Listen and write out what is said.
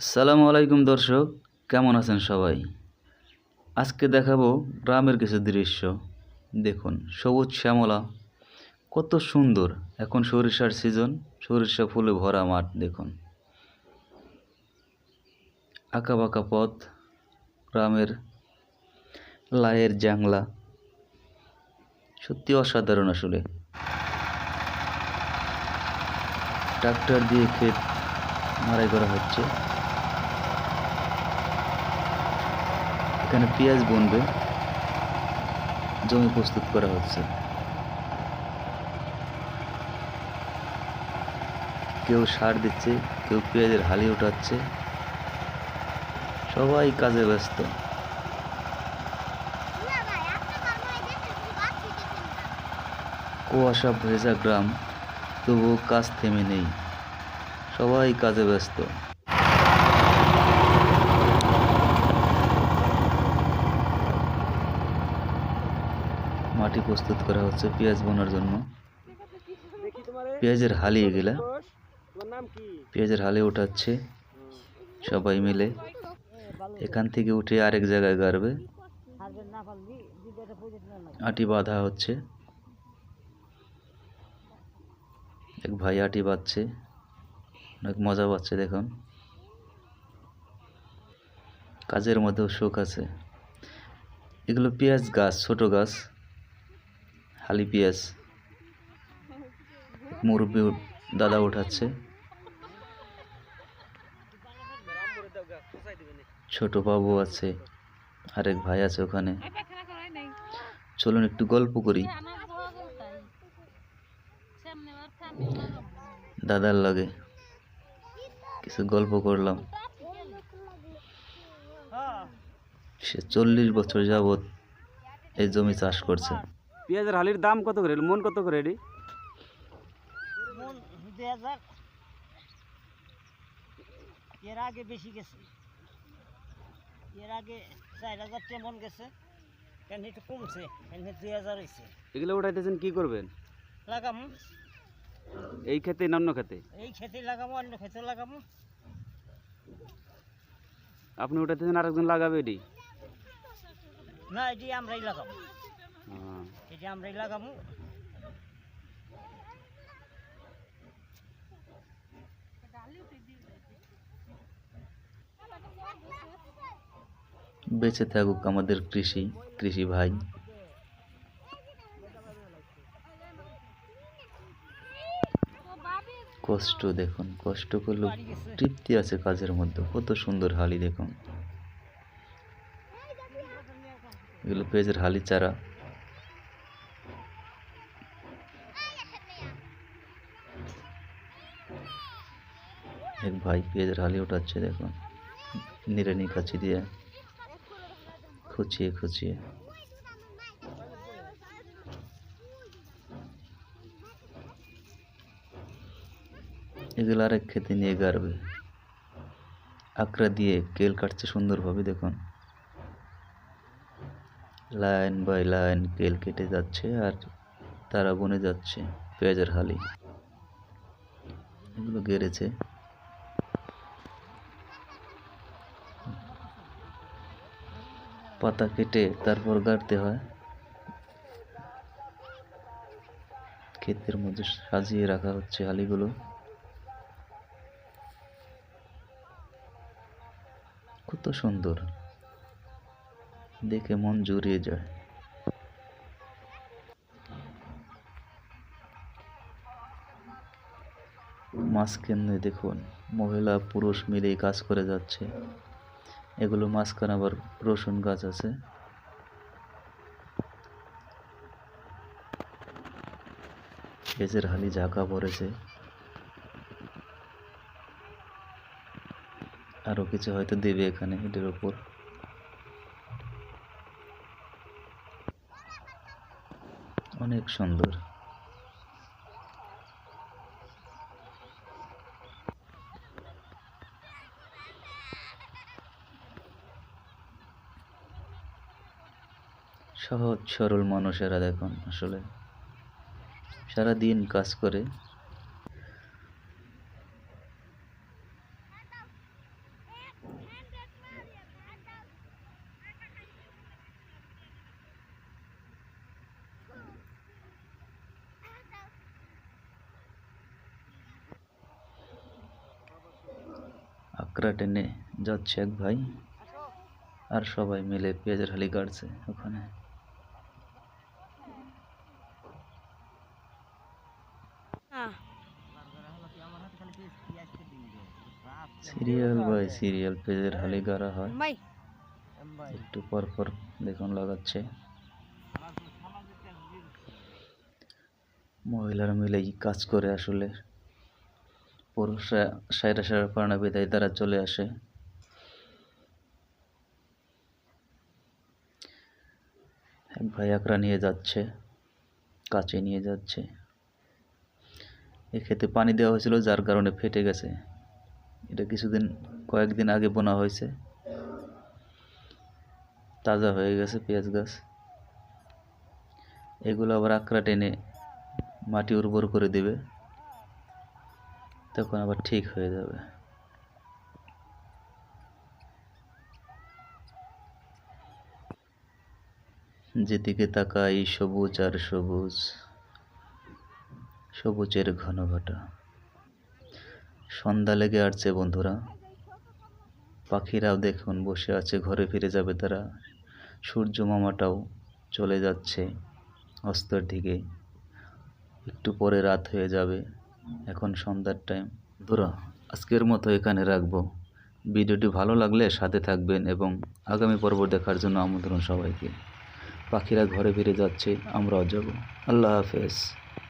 আসসালামু আলাইকুম দর্শক, কেমন আছেন সবাই? আজকে দেখাবো গ্রামের কিছু দৃশ্য। দেখুন, সবুজ শ্যামলা, কত সুন্দর। এখন সরিষার সিজন, সরিষা ফুলে ভরা মাঠ, দেখুন। বাঁকা পথ, গ্রামের লায়ের জাংলা। সত্যি অসাধারণ আসলে। ট্রাক্টর দিয়ে ক্ষেত মারাই করা হচ্ছে। এখানে পেঁয়াজ বনবে। জমি প্রস্তুত করা হচ্ছে। কেউ সার দিচ্ছে, কেউ পেঁয়াজের হালি উঠাচ্ছে। সবাই কাজে ব্যস্ত। কুয়াশা ভেজা গ্রাম, তবুও কাজ থেমে নেই। সবাই কাজে ব্যস্ত। মাটি প্রস্তুত করা হচ্ছে পেঁয়াজ বোনার জন্য। পেঁয়াজের হালি এগুলা। পেঁয়াজের হালি উঠাচ্ছে সবাই মিলে। এখান থেকে উঠে আরেক জায়গায় গাড়বে। আটি বাঁধা হচ্ছে। এক ভাই আটি বাঁধছে। অনেক মজা পাচ্ছে দেখুন। কাজের মধ্যেও সুখ আছে। এগুলো পেঁয়াজ গাছ, ছোট গাছ। হালি পেঁয়াজ মুরব্বী দাদা উঠাচ্ছে। ছোট বাবু আছে, আরেক ভাই আছে ওখানে। চলুন একটু গল্প করি। দাদার লাগে। কিছু গল্প করলাম। সে চল্লিশ বছর যাবৎ এই জমি চাষ করছে। পেঁয়াজের হালির দাম কত করে? মন কত করে এটি? এর আগে বেশি গেছে। এর আগে চার হাজার তেমন গেছে। কেন একটু কমছে। কেন দুই হাজার হয়েছে। এগুলো উঠাইতেছেন কি করবেন? লাগামো। এই খেতে না অন্য খেতে এই খেতে লাগামো অন্য খেতে লাগামো। আপনি উঠাইতেছেন আরেকজন লাগাবে এটি? না এটি আমরাই লাগাবো। হ্যাঁ। এটি আমরাই লাগামো। বেঁচে থাকুক আমাদের কৃষি কৃষি ভাই। কষ্ট দেখুন কষ্ট করলেও তৃপ্তি আছে কাজের মধ্যে। কত সুন্দর হালি দেখুন। এগুলো পেঁয়াজের হালি চারা। এক ভাই পেঁয়াজের হালি উঠাচ্ছে দেখুন নিড়ানি কাছি দিয়ে খুচিয়ে খুচিয়ে। এগুলো আরেক খেতে নিয়ে গাড়বে। আকড়া দিয়ে কেল কাটছে সুন্দরভাবে, দেখুন। লাইন বাই লাইন কেল কেটে যাচ্ছে আর তারা বনে যাচ্ছে পেঁয়াজের হালি। এগুলো গেড়েছে। পাতা কেটে তারপর গাড়তে হয়। ক্ষেতের মধ্যে সাজিয়ে রাখা হচ্ছে হালিগুলো। কত সুন্দর। দেখে মন জুড়িয়ে যায়। মাঝখানে দেখুন, মহিলা পুরুষ মিলেই কাজ করে যাচ্ছে। এগুলো মাঝখানে আবার রসুন গাছ আছে। পেঁয়াজের হালি ঝাঁকা পড়েছে। আরও কিছু হয়তো দেবে এখানে এটার উপর অনেক সুন্দর। সহজ, সরল মানুষেরা দেখুন আসলে। সারা দিন কাজ করে। আকরা টেনে যাচ্ছে এক ভাই। আর সবাই মিলে পেঁয়াজের হালি কাটছে ওখানে। সিরিয়াল বাই সিরিয়াল পেঁয়াজের হালি গাড়া হয় একটু পর পর দেখুন লাগাচ্ছে। মহিলারা মিলেই কাজ করে আসলে। পুরুষরা সাইরা সারা পারে না বিদায় তারা চলে আসে। এক ভাই আকরা নিয়ে যাচ্ছে কাছে নিয়ে যাচ্ছে। এ খেতে পানি দেওয়া হয়েছিল যার কারণে ফেটে গেছে। এটা কিছুদিন, কয়েকদিন আগে বোনা হয়েছে। তাজা হয়ে গেছে পেঁয়াজ গাছ। এগুলো আবার আকড়া টেনে মাটি উর্বর করে দেবে। তখন আবার ঠিক হয়ে যাবে। যেদিকে তাকাই সবুজ আর সবুজ, সবুজের ঘন ঘটা সন্ধ্যা লেগে আসছে বন্ধুরা। পাখিরাও দেখুন, বসে আছে, ঘরে ফিরে যাবে তারা। সূর্য মামাটাও চলে যাচ্ছে অস্তর দিকে। একটু পরে রাত হয়ে যাবে, এখন সন্ধ্যার টাইম ধরা আজকের মতো এখানে রাখব। ভিডিওটি ভালো লাগলে সাথে থাকবেন এবং আগামী পর্ব দেখার জন্য আমন্ত্রণ সবাইকে। পাখিরা ঘরে ফিরে যাচ্ছে, আমরাও যাব। আল্লাহ হাফেজ।